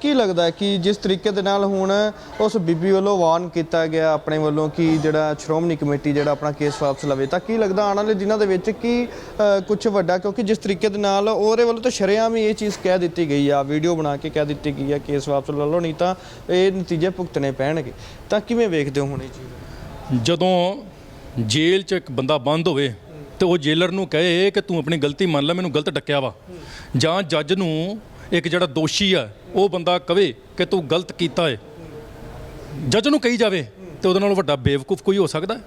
ਕੀ ਲੱਗਦਾ ਕਿ ਜਿਸ ਤਰੀਕੇ ਦੇ ਨਾਲ ਹੁਣ ਉਸ ਬੀਬੀ ਵੱਲੋਂ ਵਾਰਨ ਕੀਤਾ ਗਿਆ ਆਪਣੇ ਵੱਲੋਂ ਕਿ ਜਿਹੜਾ ਸ਼੍ਰੋਮਣੀ ਕਮੇਟੀ ਜਿਹੜਾ ਆਪਣਾ ਕੇਸ ਵਾਪਸ ਲਵੇ, ਤਾਂ ਕੀ ਲੱਗਦਾ ਆਉਣ ਵਾਲੇ ਦਿਨਾਂ ਦੇ ਵਿੱਚ ਕੀ ਕੁਝ ਵੱਡਾ ਕਿਉਂਕਿ ਜਿਸ ਤਰੀਕੇ ਦੇ ਨਾਲ ਉਹਦੇ ਵੱਲੋਂ ਤਾਂ ਸ਼ਰੇਆਮ ਹੀ ਇਹ ਚੀਜ਼ ਕਹਿ ਦਿੱਤੀ ਗਈ ਆ, ਵੀਡੀਓ ਬਣਾ ਕੇ ਕਹਿ ਦਿੱਤੀ ਗਈ ਆ ਕੇਸ ਵਾਪਸ ਲੈ ਲਓ, ਨਹੀਂ ਤਾਂ ਇਹ ਨਤੀਜੇ ਭੁਗਤਣੇ ਪੈਣਗੇ ਤਾਂ ਕਿਵੇਂ ਵੇਖਦੇ ਹੋ ਹੁਣ ਇਹ ਚੀਜ਼? ਜਦੋਂ ਜੇਲ੍ਹ 'ਚ ਇੱਕ ਬੰਦਾ ਬੰਦ ਹੋਵੇ ਤੇ ਉਹ ਜੇਲਰ ਨੂੰ ਕਹੇ ਕਿ ਤੂੰ ਆਪਣੀ ਗਲਤੀ ਮੰਨ ਲੈ, ਮੈਨੂੰ ਗਲਤ ਡੱਕਿਆ ਵਾ। ਜਾਂ ਜੱਜ ਨੂੰ ਇੱਕ ਜਿਹੜਾ ਦੋਸ਼ੀ ਆ, ਉਹ ਬੰਦਾ ਕਵੇ ਕਿ ਤੂੰ ਗਲਤ ਕੀਤਾ ਏ। ਜੱਜ ਨੂੰ ਕਹੀ ਜਾਵੇ ਤੇ ਉਹਦੇ ਨਾਲ ਵੱਡਾ ਬੇਵਕੂਫ ਕੋਈ ਹੋ ਸਕਦਾ।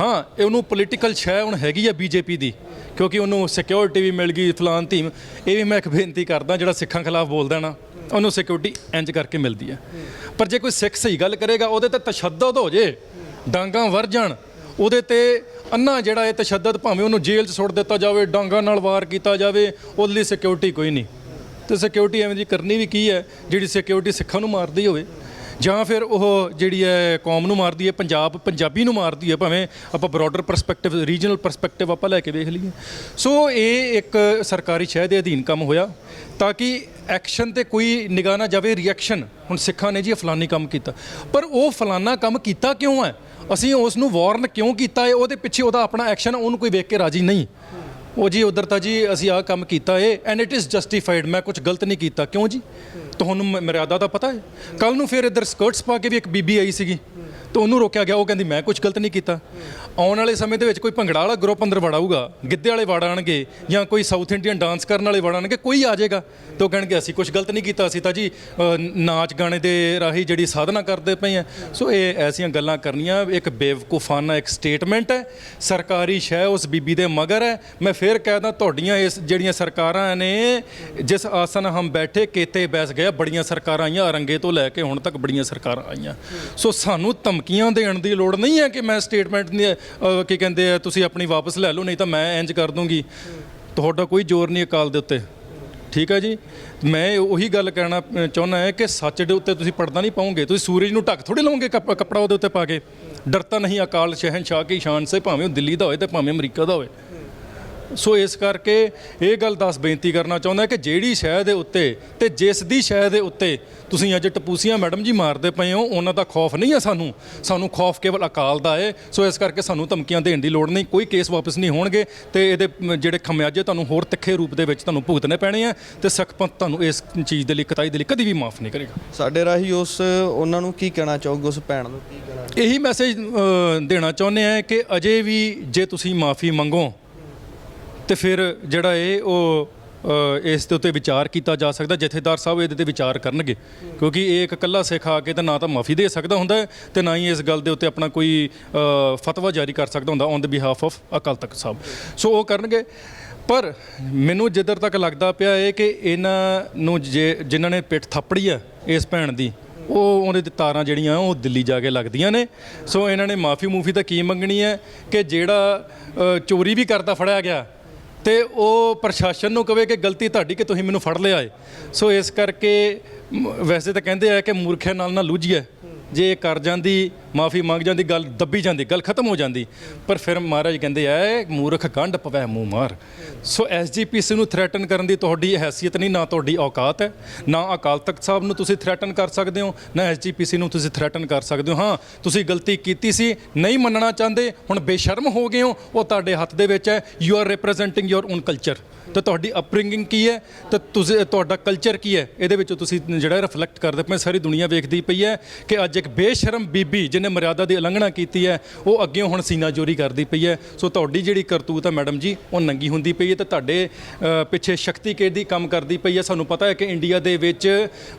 ਹਾਂ ਇਹ ਉਹਨੂੰ ਪੋਲੀਟੀਕਲ ਸ਼ੈ ਹੁਣ ਹੈਗੀ ਆ ਬੀਜੇਪੀ ਦੀ, ਕਿਉਂਕਿ ਉਹਨੂੰ ਸਿਕਿਉਰਿਟੀ ਵੀ ਮਿਲ ਗਈ, ਫਲਾਨ ਧੀਮ। ਇਹ ਵੀ ਮੈਂ ਇੱਕ ਬੇਨਤੀ ਕਰਦਾ ਜਿਹੜਾ ਸਿੱਖਾਂ ਖਿਲਾਫ ਬੋਲਦਾ ਨਾ। ਉਹਨੂੰ ਸਿਕਿਉਰਿਟੀ ਇੰਜ ਕਰਕੇ ਮਿਲਦੀ ਹੈ। ਪਰ ਜੇ ਕੋਈ ਸਿੱਖ ਸਹੀ ਗੱਲ ਕਰੇਗਾ, ਉਹਦੇ ਤੇ ਤਸ਼ੱਦਦ ਹੋ ਜੇ, ਡਾਂਗਾ ਵਰ ਜਾਣ, ਉਹਦੇ ਤੇ ਅੰਨਾ ਜਿਹੜਾ ਇਹ ਤਸ਼ੱਦਦ ਭਾਵੇਂ ਉਹਨੂੰ ਜੇਲ੍ਹ 'ਚ ਸੁੱਟ ਦਿੱਤਾ ਜਾਵੇ, ਡਾਂਗਾ ਨਾਲ ਵਾਰ ਕੀਤਾ ਜਾਵੇ, ਉਹਦੇ ਲਈ ਸਿਕਿਉਰਿਟੀ ਕੋਈ ਨਹੀਂ। ਤੇ ਸਿਕਿਉਰਿਟੀ ਐਵੇਂ ਦੀ ਕਰਨੀ ਵੀ ਕੀ ਹੈ, ਜਿਹੜੀ ਸਿਕਿਉਰਿਟੀ ਸਿੱਖਾਂ ਨੂੰ ਮਾਰਦੀ ਹੋਵੇ। ਜਾਂ ਫਿਰ ਉਹ ਜਿਹੜੀ ਹੈ ਕੌਮ ਨੂੰ ਮਾਰਦੀ ਹੈ, ਪੰਜਾਬ, ਪੰਜਾਬੀ ਨੂੰ ਮਾਰਦੀ ਹੈ, ਭਾਵੇਂ ਆਪਾਂ ਬ੍ਰੌਡਰ ਪਰਸਪੈਕਟਿਵ ਰੀਜਨਲ ਪਰਸਪੈਕਟਿਵ ਆਪਾਂ ਲੈ ਕੇ ਵੇਖ ਲਈਏ। ਸੋ ਇਹ ਇੱਕ ਸਰਕਾਰੀ ਸ਼ਹਿ ਦੇ ਅਧੀਨ ਕੰਮ ਹੋਇਆ ਤਾਂ ਕਿ ਐਕਸ਼ਨ ਤੇ ਕੋਈ ਨਿਗਾਹ ਨਾ ਜਾਵੇ ਰਿਐਕਸ਼ਨ ਹੁਣ ਸਿੱਖਾਂ ਨੇ ਜੀ ਫਲਾਨੀ ਕੰਮ ਕੀਤਾ। ਪਰ ਉਹ ਫਲਾਨਾ ਕੰਮ ਕੀਤਾ ਕਿਉਂ ਹੈ? ਅਸੀਂ ਉਸ ਨੂੰ ਵਾਰਨ ਕਿਉਂ ਕੀਤਾ ਹੈ? ਉਹਦੇ ਪਿੱਛੇ ਉਹਦਾ ਆਪਣਾ ਐਕਸ਼ਨ ਉਹਨੂੰ ਕੋਈ ਵੇਖ ਕੇ ਰਾਜੀ ਨਹੀਂ। ਉਹ ਜੀ ਉਧਰ ਤਾਂ ਜੀ ਅਸੀਂ ਆਹ ਕੰਮ ਕੀਤਾ ਏ ਐਂਡ ਇਟ ਇਜ਼ ਜਸਟੀਫਾਈਡ ਮੈਂ ਕੁਝ ਗਲਤ ਨਹੀਂ ਕੀਤਾ। ਕਿਉਂ ਜੀ? ਤੁਹਾਨੂੰ ਮ- ਮਰਿਆਦਾ ਦਾ ਪਤਾ ਹੈ? ਕੱਲ ਨੂੰ ਫਿਰ ਇੱਧਰ ਸਕਰਟਸ ਪਾ ਕੇ ਵੀ ਇੱਕ ਬੀਬੀ ਆਈ ਸੀਗੀ। ਤਾਂ ਉਹਨੂੰ ਰੋਕਿਆ ਗਿਆ, ਉਹ ਕਹਿੰਦੀ, ਮੈਂ ਕੁਝ ਗਲਤ ਨਹੀਂ ਕੀਤਾ। ਆਉਣ ਵਾਲੇ ਸਮੇਂ ਦੇ ਵਿੱਚ ਕੋਈ ਭੰਗੜਾ ਵਾਲਾ ਗਰੁੱਪ ਅੰਦਰ ਵੜਾਊਗਾ, ਗਿੱਧੇ ਵਾਲੇ ਵੜ ਆਣਗੇ ਜਾਂ ਕੋਈ ਸਾਊਥ ਇੰਡੀਅਨ ਡਾਂਸ ਕਰਨ ਵਾਲੇ ਵੜ ਆਣਗੇ, ਕੋਈ ਆ ਜਾਏਗਾ। ਤਾਂ ਉਹ ਕਹਿਣਗੇ, ਅਸੀਂ ਕੁਝ ਗਲਤ ਨਹੀਂ ਕੀਤਾ, ਅਸੀਂ ਤਾਂ ਜੀ ਨਾਚ ਗਾਣੇ ਦੇ ਰਾਹੀਂ ਜਿਹੜੀ ਸਾਧਨਾ ਕਰਦੇ ਪਏ ਆ ਸੋ ਇਹ ਐਸੀਆਂ ਗੱਲਾਂ ਕਰਨੀਆਂ, ਇੱਕ ਬੇਵਕੂਫਾਨਾ ਇੱਕ ਸਟੇਟਮੈਂਟ ਹੈ। ਸਰਕਾਰੀ ਸ਼ੈ ਉਸ ਬੀਬੀ ਦੇ ਮਗਰ ਹੈ। ਮੈਂ ਫੇਰ ਕਹਿਦਾ ਤੁਹਾਡੀਆਂ ਇਸ ਜਿਹੜੀਆਂ ਸਰਕਾਰਾਂ ਨੇ, ਜਿਸ ਆਸਨ ਹਮ ਬੈਠੇ, ਕੇਤੇ ਬੈਸ ਗਏ ਬੜੀਆਂ ਸਰਕਾਰਾਂ ਆਈਆਂ, ਅਰੰਗੇ ਤੋਂ ਲੈ ਕੇ ਹੁਣ ਤੱਕ ਬੜੀਆਂ ਸਰਕਾਰਾਂ ਆਈਆਂ। ਸੋ ਸਾਨੂੰ ਧਮਕੀਆਂ ਦੇਣ ਦੀ ਲੋੜ ਨਹੀਂ ਹੈ ਕਿ ਮੈਂ ਸਟੇਟਮੈਂਟ ਕੀ ਕਹਿੰਦੇ ਆ ਤੁਸੀਂ ਆਪਣੀ ਵਾਪਸ ਲੈ ਲਓ ਨਹੀਂ ਤਾਂ ਮੈਂ ਇੰਜ ਕਰ ਦੂੰਗੀ। ਤੁਹਾਡਾ ਕੋਈ ਜ਼ੋਰ ਨਹੀਂ ਅਕਾਲ ਦੇ ਉੱਤੇ। ਠੀਕ ਹੈ ਜੀ? ਮੈਂ ਉਹੀ ਗੱਲ ਕਹਿਣਾ ਅ, ਚਾਹੁੰਦਾ ਹੈ ਕਿ ਸੱਚ ਦੇ ਉੱਤੇ ਤੁਸੀਂ ਪੜਦਾ ਨਹੀਂ ਪਾਉਂਗੇ। ਤੁਸੀਂ ਸੂਰਜ ਨੂੰ ਢੱਕ ਥੋੜੀ ਲਓਗੇ ਕੱਪ- ਕੱਪੜਾ ਉਹਦੇ ਉੱਤੇ ਪਾ ਕੇ। ਡਰਤਾ ਨਹੀਂ ਅਕਾਲ ਸ਼ਹਿਨशाह ਕੀ ਸ਼ਾਨ ਸੇ ਭਾਵੇਂ ਉਹ ਦਿੱਲੀ ਦਾ ਹੋਏ ਤੇ ਭਾਵੇਂ ਅਮਰੀਕਾ ਦਾ ਹੋਵੇ ਸੋ ਇਸ ਕਰਕੇ ਇਹ ਗੱਲ ਦੱਸ ਬੇਨਤੀ ਕਰਨਾ ਚਾਹੁੰਦਾ ਕਿ ਜਿਹੜੀ ਸ਼ਹਿਰ ਦੇ ਉੱਤੇ ਤੇ ਜਿਸ ਦੀ ਸ਼ਹਿਰ ਦੇ ਉੱਤੇ ਤੁਸੀਂ ਅੱਜ ਟਪੂਸੀਆਂ ਮੈਡਮ ਜੀ ਮਾਰਦੇ ਪਏ ਹੋ ਉਹਨਾਂ ਦਾ ਖੌਫ ਨਹੀਂ ਹੈ ਸਾਨੂੰ। ਸਾਨੂੰ ਖੌਫ ਕੇਵਲ ਅਕਾਲ ਦਾ ਹੈ। ਸੋ ਇਸ ਕਰਕੇ ਸਾਨੂੰ ਧਮਕੀਆਂ ਦੇਣ ਦੀ ਲੋੜ ਨਹੀਂ। ਕੋਈ ਕੇਸ ਵਾਪਸ ਨਹੀਂ ਹੋਣਗੇ ਤੇ ਇਹਦੇ ਜਿਹੜੇ ਖਮਿਆਜੇ ਤੁਹਾਨੂੰ ਹੋਰ ਤਿੱਖੇ ਰੂਪ ਦੇ ਵਿੱਚ ਤੁਹਾਨੂੰ ਭੁਗਤਣੇ ਪੈਣੇ ਆ ਤੇ ਸਖਪੰਤ ਤੁਹਾਨੂੰ ਇਸ ਚੀਜ਼ ਦੇ ਲਈ ਕਤਾਈ ਦੇ ਲਈ ਕਦੀ ਵੀ ਮਾਫ ਨਹੀਂ ਕਰੇਗਾ। ਸਾਡੇ ਰਾਹੀਂ ਉਸ ਉਹਨਾਂ ਨੂੰ ਕੀ ਕਹਿਣਾ ਚਾਹੋਗੇ? ਉਸ ਭੈਣ ਨੂੰ ਕੀ ਕਹਿਣਾ ਇਹੀ ਮੈਸੇਜ ਦੇਣਾ ਚਾਹੁੰਦੇ ਆ ਕਿ ਅਜੇ ਵੀ ਜੇ ਤੁਸੀਂ ਮਾਫੀ ਮੰਗੋ ਤੇ ਫਿਰ ਜਿਹੜਾ ਇਹ, ਉਹ ਇਸ ਦੇ ਉੱਤੇ ਵਿਚਾਰ ਕੀਤਾ ਜਾ ਸਕਦਾ, ਜਥੇਦਾਰ ਸਾਹਿਬ ਇਹਦੇ ਤੇ ਵਿਚਾਰ ਕਰਨਗੇ। ਕਿਉਂਕਿ ਇਹ ਇੱਕ ਇਕੱਲਾ ਸਿੱਖ ਆ ਕੇ ਤਾਂ ਨਾ ਤਾਂ ਮਾਫੀ ਦੇ ਸਕਦਾ ਹੁੰਦਾ ਹੈ ਤੇ ਨਾ ਹੀ ਇਸ ਗੱਲ ਦੇ ਉੱਤੇ ਆਪਣਾ ਕੋਈ ਫਤਵਾ ਜਾਰੀ ਕਰ ਸਕਦਾ ਹੁੰਦਾ on the behalf of Akal Takht Sahib. So ਉਹ ਕਰਨਗੇ। ਪਰ ਮੈਨੂੰ ਜਿੱਧਰ ਤੱਕ ਲੱਗਦਾ ਪਿਆ ਹੈ ਕਿ ਇਹਨਾਂ ਨੂੰ ਜੇ, ਜਿਨ੍ਹਾਂ ਨੇ ਪਿੱਠ ਥਾਪੜੀ ਆ ਇਸ ਭੈਣ ਦੀ, ਉਹ ਉਹਦੇ ਤਾਰਾਂ ਜਿਹੜੀਆਂ ਉਹ ਦਿੱਲੀ ਜਾ ਕੇ ਲੱਗਦੀਆਂ ਨੇ। ਸੋ ਇਹਨਾਂ ਨੇ ਮਾਫੀ ਮੂਫੀ ਤਾਂ ਕੀ ਮੰਗਣੀ ਹੈ ਕਿ ਜਿਹੜਾ ਚੋਰੀ ਵੀ ਕਰਦਾ ਫੜਿਆ ਗਿਆ ਤੇ ਉਹ ਪ੍ਰਸ਼ਾਸਨ ਨੂੰ ਕਵੇ ਕਿ ਗਲਤੀ ਤੁਹਾਡੀ ਕਿ ਤੁਸੀਂ ਮੈਨੂੰ ਫੜ ਲਿਆ ਏ। ਸੋ ਇਸ ਕਰਕੇ ਵੈਸੇ ਤਾਂ ਕਹਿੰਦੇ ਆ ਕਿ ਮੂਰਖਿਆਂ ਨਾਲ ਨਾ ਲੁੱਝੀਏ। ਜੇ ਇਹ ਕਰ ਜਾਂਦੀ, ਮਾਫੀ ਮੰਗ ਜਾਂਦੀ, ਗੱਲ ਦੱਬੀ ਜਾਂਦੀ, ਗੱਲ ਖਤਮ ਹੋ ਜਾਂਦੀ। ਪਰ ਫਿਰ ਮਹਾਰਾਜ ਕਹਿੰਦੇ ਆ ਮੂਰਖ ਗੰਢ ਪਵੈ ਮੂੰਹ ਮਾਰ। ਸੋ ਐਸਜੀਪੀਸੀ ਨੂੰ ਥ੍ਰੈਟਨ ਕਰਨ ਦੀ ਤੁਹਾਡੀ ਹੈਸੀਅਤ ਨਹੀਂ, ਨਾ ਤੁਹਾਡੀ ਔਕਾਤ ਹੈ, ਨਾ ਅਕਾਲ ਤਖਤ ਸਾਹਿਬ ਨੂੰ ਤੁਸੀਂ ਥ੍ਰੈਟਨ ਕਰ ਸਕਦੇ ਹੋ, ਨਾ ਐਸਜੀਪੀਸੀ ਨੂੰ ਤੁਸੀਂ ਥ੍ਰੈਟਨ ਕਰ ਸਕਦੇ ਹੋ। ਹਾਂ, ਤੁਸੀਂ ਗਲਤੀ ਕੀਤੀ ਸੀ, ਨਹੀਂ ਮੰਨਣਾ ਚਾਹੁੰਦੇ, ਹੁਣ ਬੇਸ਼ਰਮ ਹੋ ਗਏ ਹੋ, ਉਹ ਤੁਹਾਡੇ ਹੱਥ ਦੇ ਵਿੱਚ ਹੈ। You are representing your own culture ਤੇ ਤੁਹਾਡੀ ਅਪਬ੍ਰਿੰਗਿੰਗ ਕੀ ਹੈ? ਤੇ ਤੁਸੀਂ, ਤੁਹਾਡਾ ਕਲਚਰ ਕੀ ਹੈ? ਇਹਦੇ ਵਿੱਚ ਤੁਸੀਂ ਜਿਹੜਾ ਰਿਫਲੈਕਟ ਕਰਦੇ ਪਏ ਸਾਰੀ ਦੁਨੀਆ ਵੇਖਦੀ ਪਈ ਹੈ ਕਿ ਅੱਜ ਇੱਕ ਬੇਸ਼ਰਮ ਬੀਬੀ ਜਿਹਨੇ ਮਰਿਆਦਾ ਦੀ ਉਲੰਘਣਾ ਕੀਤੀ ਹੈ, ਉਹ ਅੱਗੇ ਹੁਣ ਸੀਨਾ ਚੋਰੀ ਕਰਦੀ ਪਈ ਹੈ। ਸੋ ਤੁਹਾਡੀ ਜਿਹੜੀ ਕਰਤੂਤ ਹੈ ਮੈਡਮ ਜੀ, ਉਹ ਨੰਗੀ ਹੁੰਦੀ ਪਈ ਹੈ ਤੇ ਤੁਹਾਡੇ ਪਿੱਛੇ ਸ਼ਕਤੀ ਕਿਹਦੀ ਕੰਮ ਕਰਦੀ ਪਈ ਹੈ। ਸਾਨੂੰ ਪਤਾ ਹੈ ਕਿ ਇੰਡੀਆ ਦੇ ਵਿੱਚ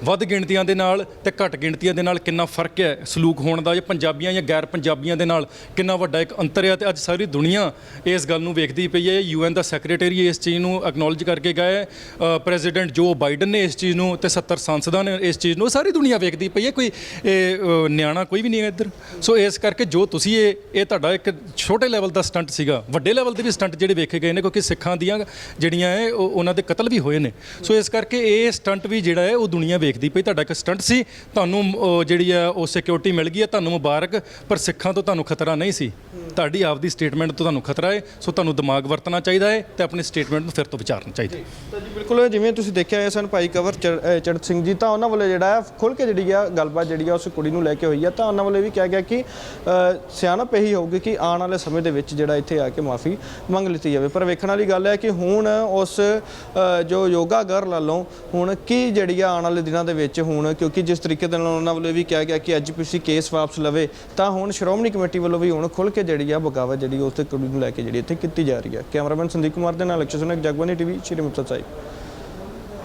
ਵੱਧ ਗਿਣਤੀਆਂ ਦੇ ਨਾਲ ਤੇ ਘੱਟ ਗਿਣਤੀਆਂ ਦੇ ਨਾਲ ਕਿੰਨਾ ਫ਼ਰਕ ਹੈ ਸਲੂਕ ਹੋਣ ਦਾ, ਜਾਂ ਪੰਜਾਬੀਆਂ ਜਾਂ ਗੈਰ ਪੰਜਾਬੀਆਂ ਦੇ ਨਾਲ ਕਿੰਨਾ ਵੱਡਾ ਇੱਕ ਅੰਤਰ ਹੈ। ਤੇ ਅੱਜ ਸਾਰੀ ਦੁਨੀਆ ਇਸ ਗੱਲ ਨੂੰ ਵੇਖਦੀ ਪਈ ਹੈ। ਯੂਐਨ ਦਾ ਸੈਕਟਰੀ ਇਸ ਚੀਜ਼ ਨੂੰ ਐਕਨੋਲਜ ਕਰਕੇ ਗਏ ਹੈ ਪ੍ਰੈਜ਼ੀਡੈਂਟ ਜੋ ਬਾਈਡਨ ਨੇ ਇਸ ਚੀਜ਼ ਨੂੰ ਤੇ 70 ਸੰਸਦਾਂ ਨੇ ਇਸ ਚੀਜ਼ ਨੂੰ ਸਾਰੀ ਦੁਨੀਆ ਵੇਖਦੀ ਪਈ ਹੈ ਕੋਈ ਇਹ, ਨਿਆਣਾ ਕੋਈ ਵੀ ਨਹੀਂ ਹੈ ਇੱਧਰ। ਸੋ ਇਸ ਕਰਕੇ ਜੋ ਤੁਸੀਂ ਇਹ ਇਹ ਤੁਹਾਡਾ ਇੱਕ ਛੋਟੇ ਲੈਵਲ ਦਾ ਸਟੰਟ ਸੀਗਾ ਵੱਡੇ ਲੈਵਲ ਦੇ ਵੀ ਸਟੰਟ ਜਿਹੜੇ ਵੇਖੇ ਗਏ ਨੇ ਕਿਉਂਕਿ ਸਿੱਖਾਂ ਦੀਆਂ ਜਿਹੜੀਆਂ ਹੈ ਉਹ- ਉਹਨਾਂ ਦੇ ਕਤਲ ਵੀ ਹੋਏ ਨੇ। ਸੋ ਇਸ ਕਰਕੇ ਇਹ ਸਟੰਟ ਵੀ ਜਿਹੜਾ ਹੈ ਉਹ ਦੁਨੀਆ ਵੇਖਦੀ ਪਈ ਤੁਹਾਡਾ ਇੱਕ ਸਟੰਟ ਸੀ ਤੁਹਾਨੂੰ ਜਿਹੜੀ ਆ ਉਹ ਸਿਕਿਉਰਿਟੀ ਮਿਲ ਗਈ ਹੈ ਤੁਹਾਨੂੰ ਮੁਬਾਰਕ ਪਰ ਸਿੱਖਾਂ ਤੋਂ ਤੁਹਾਨੂੰ ਖਤਰਾ ਨਹੀਂ ਸੀ। ਤੁਹਾਡੀ ਆਪਦੀ ਸਟੇਟਮੈਂਟ ਤੋਂ ਤੁਹਾਨੂੰ ਖਤਰਾ ਹੈ ਸੋ ਤੁਹਾਨੂੰ ਦਿਮਾਗ ਵਰਤਣਾ ਚਾਹੀਦਾ ਹੈ ਤੇ ਆਪਣੀ ਸਟੇਟਮੈਂਟ ਨੂੰ ਫਿਰ ਤੋਂ ਵਿਚਾਰਨਾ ਚਾਹੀਦਾ ਤਾਂ ਜੀ ਬਿਲਕੁਲ, ਜਿਵੇਂ ਤੁਸੀਂ ਦੇਖਿਆ ਇਹ ਸਨ ਭਾਈ ਕਵਰ ਚੜ- ਚੜਤ ਸਿੰਘ ਜੀ, ਤਾਂ ਉਹਨਾਂ ਵੱਲੋਂ ਜਿਹੜਾ ਹੈ ਖੁੱਲ ਕੇ ਜਿਹੜੀ ਆ ਗੱਲਬਾਤ ਜਿਹੜੀ ਆ ਉਸ ਕੁੜੀ ਨੂੰ ਲੈ ਕੇ ਹੋਈ ਆ। ਤਾਂ ਉਹਨਾਂ ਵੱਲੋਂ ਇਹ ਵੀ ਕਿਹਾ ਗਿਆ ਕਿ ਸਿਆਣਪ ਇਹੀ ਹੋਊਗੀ ਕਿ ਆਉਣ ਵਾਲੇ ਸਮੇਂ ਦੇ ਵਿੱਚ ਜਿਹੜਾ ਇੱਥੇ ਆ ਕੇ ਮਾਫੀ ਮੰਗ ਲਿੱਤੀ ਜਾਵੇ। ਪਰ ਵੇਖਣ ਵਾਲੀ ਗੱਲ ਹੈ ਕਿ ਹੁਣ ਉਸ ਜੋ ਯੋਗਾ ਗਰਲ ਵੱਲੋਂ ਹੁਣ ਕੀ ਜਿਹੜੀ ਆ ਆਉਣ ਵਾਲੇ ਦਿਨਾਂ ਦੇ ਵਿੱਚ ਹੁਣ, ਕਿਉਂਕਿ ਜਿਸ ਤਰੀਕੇ ਦੇ ਨਾਲ ਉਹਨਾਂ ਵੱਲੋਂ ਇਹ ਵੀ ਕਿਹਾ ਗਿਆ ਕਿ ਅੱਜ ਐਜੀਪੀਸੀ ਕੇਸ ਵਾਪਸ ਲਵੇ, ਤਾਂ ਹੁਣ ਸ਼੍ਰੋਮਣੀ ਕਮੇਟੀ ਵੱਲੋਂ ਵੀ ਹੁਣ ਖੁੱਲ ਕੇ ਜਿਹੜੀ ਆ ਬਗਾਵਤ ਜਿਹੜੀ ਉਸ ਤੇ ਕੁੜੀ ਨੂੰ ਲੈ ਕੇ ਜਿਹੜੀ ਇੱਥੇ ਕੀਤੀ ਜਾ ਰਹੀ ਹੈ ਕੈਮਰਾਮੈਨ ਸੰਦੀਪ ਕੁਮਾਰ ਦੇ ਨਾਲ ਅਕਸ਼ੈ ਸੁਨਕ ਜਗਬਾਨੀ ਟੀਵੀ ਸ਼੍ਰੀ ਮੁਕਤਸਰ ਸਾਹਿਬ